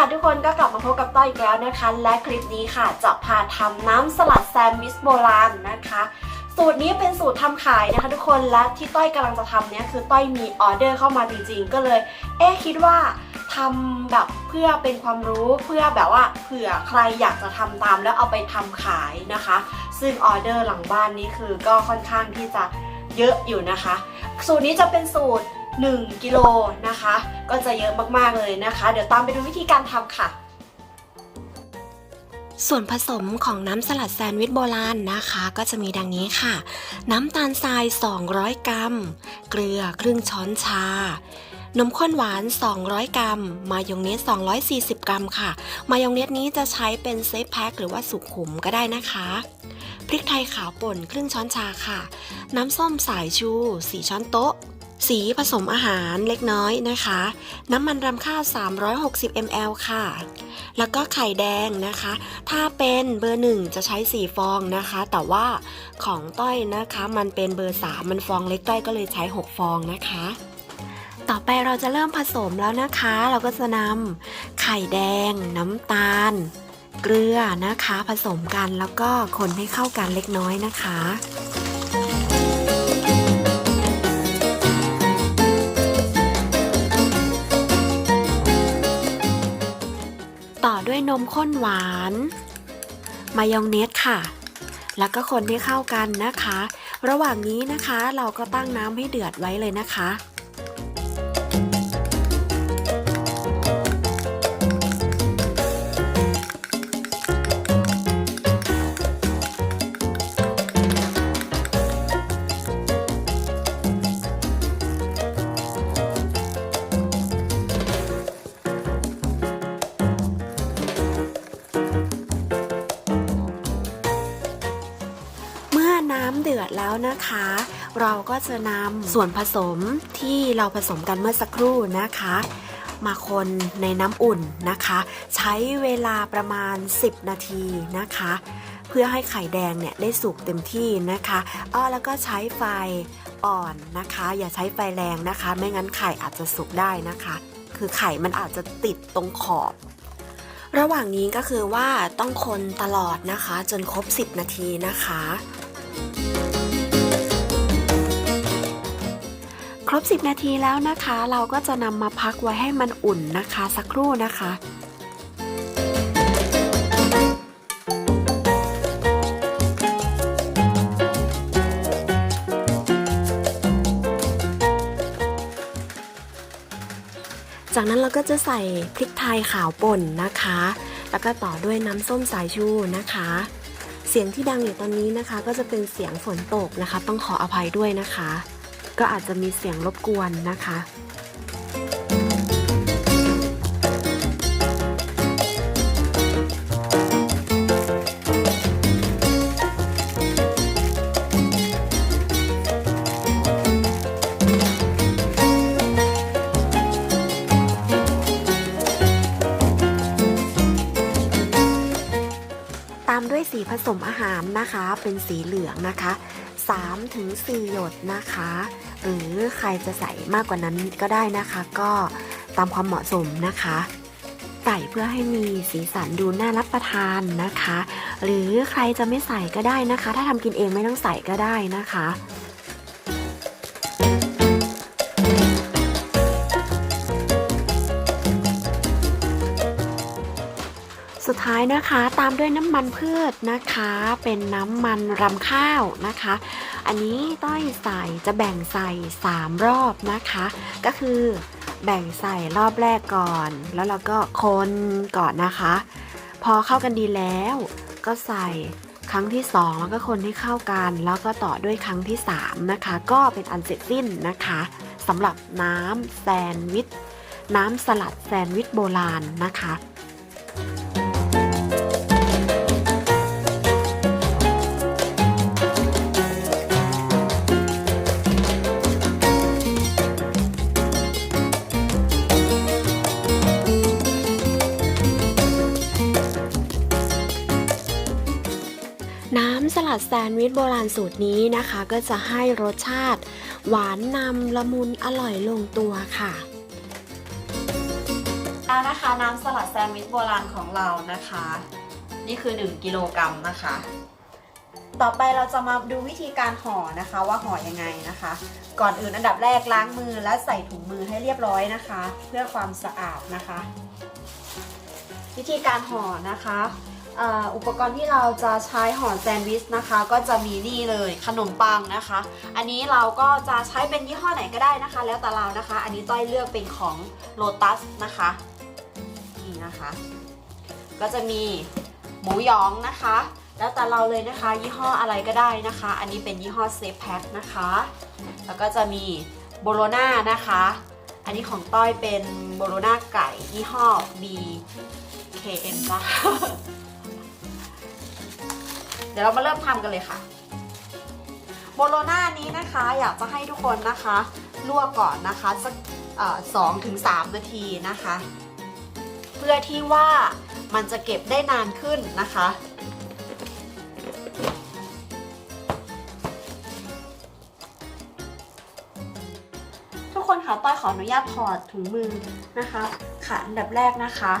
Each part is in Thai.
ค่ะทุกคนก็กลับมาพบกับต้อยอีกแล้วนะคะ และคลิปนี้ค่ะจะพาทำน้ำสลัดแซนด์วิชโบราณนะคะสูตรนี้เป็นสูตรทำขายนะคะทุกคนและที่ต้อยกำลังจะทำเนี่ยคือต้อยมีออเดอร์เข้ามาจริงๆ ก็เลย เอ๊คิดว่าทำแบบเพื่อเป็นความรู้เพื่อแบบว่าเผื่อใครอยากจะทำตามแล้วเอาไปทำขายนะคะ ซึ่งออเดอร์หลังบ้านนี้คือก็ค่อนข้างที่จะเยอะอยู่นะคะ สูตรนี้จะเป็นสูตร 1กิโลนะคะ ก็จะเยอะมากๆเลยนะคะ เดี๋ยวตามไปดูวิธีการทำค่ะ ส่วนผสมของน้ำสลัดแซนด์วิชโบราณนะคะ ก็จะมีดังนี้ค่ะ น้ำตาลทราย 200 กรัม เกลือครึ่งช้อนชานมข้นหวาน 200 กรัม มายองเนส 240 กรัมค่ะ มายองเนสนี้จะใช้เป็นเซฟแพ็คหรือว่าสุขุมก็ได้นะคะ พริกไทยขาวป่นครึ่งช้อนชาค่ะ น้ำส้มสายชู 4 ช้อนโต๊ะ สีผสมอาหารเล็กน้อยนะคะ น้ำมันรำข้าว 360 ml ค่ะ แล้วก็ไข่แดงนะคะ ถ้าเป็นเบอร์หนึ่งจะใช้ 4 ฟองนะคะ แต่ว่าของต้อยนะคะมันเป็นเบอร์ 3 มันฟองเล็กต้อยก็เลยใช้ 6 ฟองนะคะ ต่อไปเราจะเริ่มผสมแล้วนะคะ เราก็จะนำไข่แดง น้ำตาล เกลือนะคะ ผสมกันแล้วก็คนให้เข้ากันเล็กน้อยนะคะ นมข้นหวาน มายองเนสค่ะ แล้วก็คนให้เข้ากันนะคะ ระหว่างนี้นะคะเราก็ตั้งน้ำให้เดือดไว้เลยนะคะ เราก็จะนำส่วนผสมที่เราผสมกันเมื่อสักครู่นะคะ มาคนในน้ำอุ่นนะคะ ใช้เวลาประมาณ 10 นาทีนะคะ เพื่อให้ไข่แดงเนี่ยได้สุกเต็มที่นะคะอ้อแล้วก็ใช้ไฟอ่อนนะคะ อย่าใช้ไฟแรงนะคะ ไม่งั้นไข่อาจจะสุกได้นะคะ คือไข่มันอาจจะติดตรงขอบระหว่างนี้ก็คือว่าต้องคนตลอดนะคะ จนครบ 10 นาทีนะคะ ครบ 10 นาทีแล้วนะคะ เราก็จะนำมาพักไว้ให้มันอุ่นนะคะ สักครู่นะคะจากนั้นเราก็จะใส่พริกไทยขาวป่นนะคะ แล้วก็ต่อด้วยน้ำส้มสายชูนะคะ เสียงที่ดังอยู่ตอนนี้นะคะ ก็จะเป็นเสียงฝนตกนะคะ ต้องขออภัยด้วยนะคะ ก็อาจจะมีเสียงรบกวนนะคะตามด้วยสีผสมอาหารนะคะ เป็นสีเหลืองนะคะ3ถึง4หยดนะคะ หรือใครจะใส่มากกว่านั้นก็ได้นะคะ ก็ตามความเหมาะสมนะคะใส่เพื่อให้มีสีสันดูน่ารับประทานนะคะ หรือใครจะไม่ใส่ก็ได้นะคะ ถ้าทำกินเองไม่ต้องใส่ก็ได้นะคะสุดท้ายนะคะตามด้วยน้ำมันพืชนะคะ เป็นน้ำมันรำข้าวนะคะ อันนี้ต้อยใส่จะแบ่งใส่ 3 รอบนะคะ ก็คือแบ่งใส่รอบแรกก่อน แล้วเราก็คนก่อนนะคะ พอเข้ากันดีแล้ว ก็ใส่ครั้งที่ 2 แล้วก็คนให้เข้ากัน แล้วก็ต่อด้วยครั้งที่ 3 นะคะ ก็เป็นอันเสร็จสิ้นนะคะสำหรับน้ำแซนด์วิชน้ำสลัดแซนด์วิชโบราณนะคะ ดแซนด์วิชโบราณสูตรนี้นะคะ ก็จะให้รสชาติ หวานนำละมุนอร่อยลงตัวค่ะแล้วนะคะน้ำสลัดแซนด์วิชโบราณของเรานะคะ นี่คือ 1 กิโลกรัมนะคะ ต่อไปเราจะมาดูวิธีการห่อนะคะว่าห่อยังไงนะคะ ก่อนอื่นอันดับแรกล้างมือและใส่ถุงมือให้เรียบร้อยนะคะ เพื่อความสะอาดนะคะ วิธีการห่อนะคะ อุปกรณ์ที่เราจะใช้ห่อแซนด์วิชนะคะ ก็จะมีนี่เลยขนมปังนะคะ อันนี้เราก็จะใช้เป็นยี่ห้อไหนก็ได้นะคะ แล้วแต่เรานะคะ อันนี้ต้อยเลือกเป็นของ Lotus นะคะนี่นะคะ ก็จะมีหมูยองนะคะ แล้วแต่เราเลยนะคะ ยี่ห้ออะไรก็ได้นะคะ อันนี้เป็นยี่ห้อเซฟแพ็คนะคะ แล้วก็จะมีโบโลน่านะคะ อันนี้ของต้อยเป็นโบโลน่าไก่ยี่ห้อ BKM จ้ะ ดี๋ยวเรามาเริ่มทำกันเลยค่ะโบโลนานี้นะคะอยากจะให้ทุกคนนะคะลวกก่อนนะคะสักสองถึงสามนาทีนะคะ เพื่อที่ว่ามันจะเก็บได้นานขึ้นนะคะ ทุกคนคะต้อยขออนุญาตถอดถุงมือนะคะ ค่ะอันดับแรกนะคะ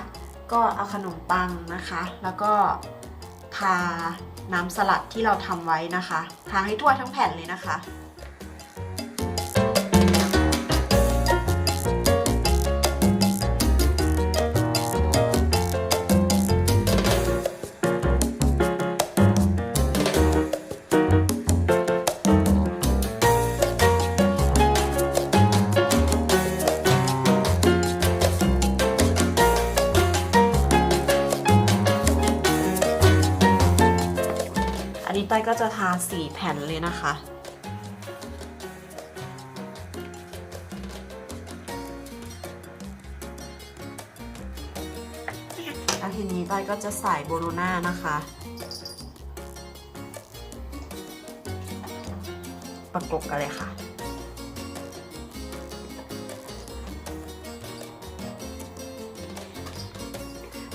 ก็เอาขนมปังนะคะ แล้วก็ทา น้ำสลัดที่เราทำไว้นะคะทาให้ทั่วทั้งแผ่นเลยนะคะ ก็จะทาสีแผ่นเลยนะคะแล้วทีนี้ต้อยก็จะใส่โบโลน่านะคะประกบกันเลยค่ะ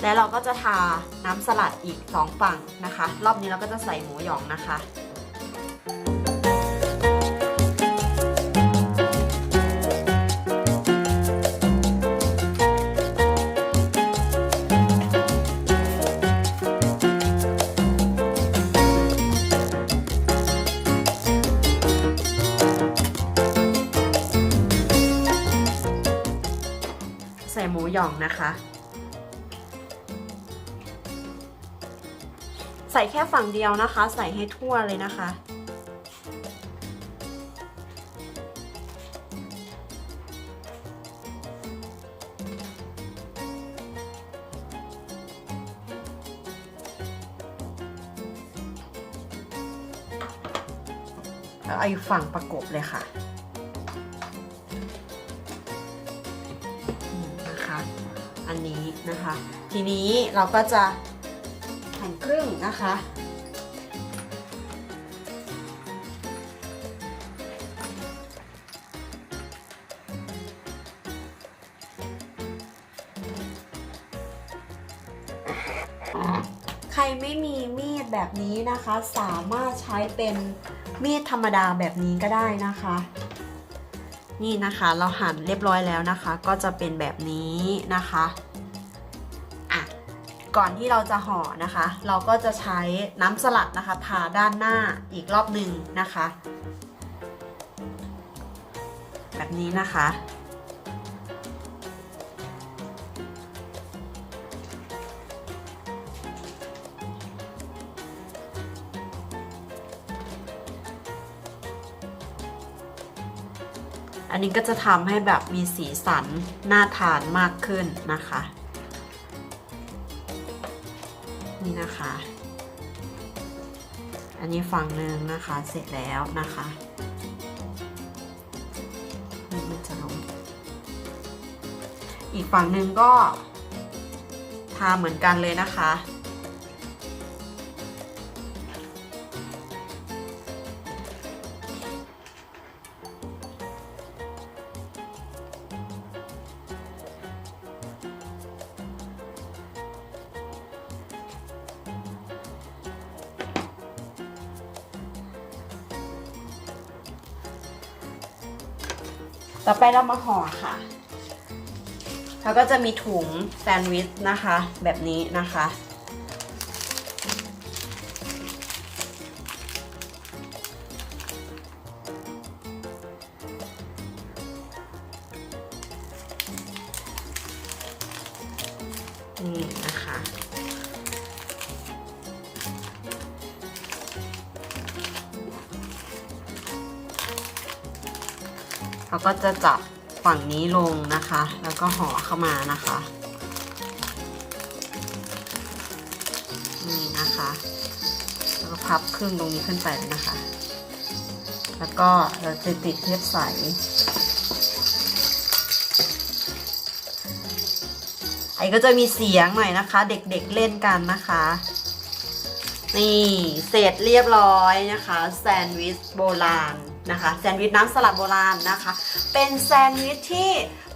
แล้วเราก็จะทาน้ำสลัดอีก 2 ฝั่งนะคะ รอบนี้เราก็จะใส่หมูหยองนะคะใส่หมูหยองนะคะ แค่ฝั่งเดียวนะคะ ใส่ให้ทั่วเลยนะคะ แล้วเอาอีกฝั่งประกบเลยค่ะอืมนะคะ อันนี้นะคะ ทีนี้เราก็จะ แผ่นครึ่งนะคะ ใครไม่มีมีดแบบนี้นะคะ สามารถใช้เป็นมีดธรรมดาแบบนี้ก็ได้นะคะ นี่นะคะเราหั่นเรียบร้อยแล้วนะคะ ก็จะเป็นแบบนี้นะคะ ก่อนที่เราจะห่อนะคะ เราก็จะใช้น้ำสลัดนะคะทาด้านหน้าอีกรอบหนึ่งนะคะ แบบนี้นะคะ อันนี้ก็จะทำให้แบบมีสีสันน่าทานมากขึ้นนะคะ นะคะ อันนี้ฝั่งหนึ่งนะคะ เสร็จแล้วนะคะมันจะลงอีกฝั่งหนึ่งก็ทาเหมือนกันเลยนะคะ ต่อไปเรามาห่อค่ะแล้วก็จะมีถุงแซนด์วิชนะคะ แบบนี้นะคะ เราก็จะจับฝั่งนี้ลงนะคะ แล้วก็ห่อเข้ามานะคะนี่นะคะแล้วก็พับครึ่งตรงนี้ขึ้นไปเลยนะคะ แล้วก็เราจะติดเทปใสไอ้ก็จะมีเสียงหน่อยนะคะ เด็กๆเเล่นกันนะคะ นี่เสร็จเรียบร้อยนะคะ แซนด์วิชโบราณ นะคะแซนด์วิชน้ำสลัดโบราณนะคะ เป็นแซนด์วิชที่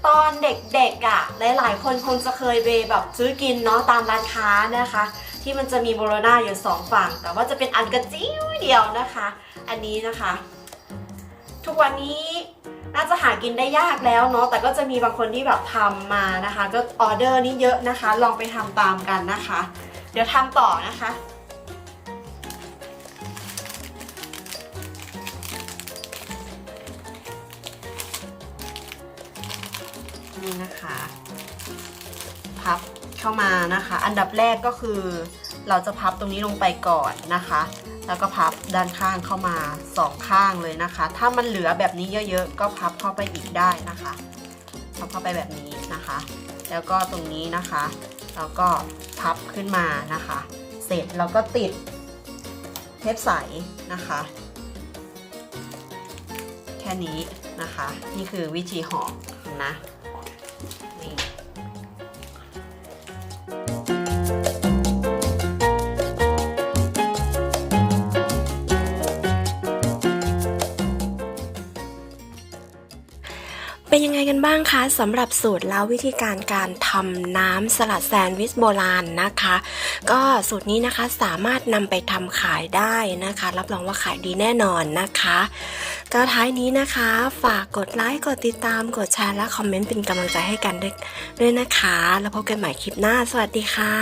ตอนเด็กๆอะ่ะหลายๆ คนคงจะเคยไปแบบซื้อกินเนาะตามร้านค้านะคะ ที่มันจะมีโบโลน่าอยู่สองฝั่ง แต่ว่าจะเป็นอันกระจิ้วเดียวนะคะ อันนี้นะคะ ทุกวันนี้น่าจะหากินได้ยากแล้วเนาะแต่ก็จะมีบางคนที่แบบทำมานะคะ ก็ออเดอร์นี่เยอะนะคะ ลองไปทำตามกันนะคะ เดี๋ยวทำต่อนะคะ นี่นะคะ พับเข้ามานะคะ อันดับแรกก็คือเราจะพับตรงนี้ลงไปก่อนนะคะ แล้วก็พับด้านข้างเข้ามาสองข้างเลยนะคะ ถ้ามันเหลือแบบนี้เยอะๆ ก็พับเข้าไปอีกได้นะคะพับเข้าไปแบบนี้นะคะ แล้วก็ตรงนี้นะคะเราก็พับขึ้นมานะคะ เสร็จเราก็ติดเทปใสนะคะ แค่นี้นะคะ นี่คือวิธีห่อนะ นี่เป็นยังไงกันบ้างคะสำหรับสูตรแล้ววิธีการการทำน้ำสลัดแซนด์วิชโบราณนะคะ ก็สูตรนี้นะคะสามารถนำไปทำขายได้นะคะ รับรองว่าขายดีแน่นอนนะคะก็ท้ายนี้นะคะ ฝากกดไลค์กดติดตามกดแชร์และคอมเมนต์เป็นกำลังใจให้กันด้วยด้วยนะคะ แล้วพบกันใหม่คลิปหน้า สวัสดีค่ะ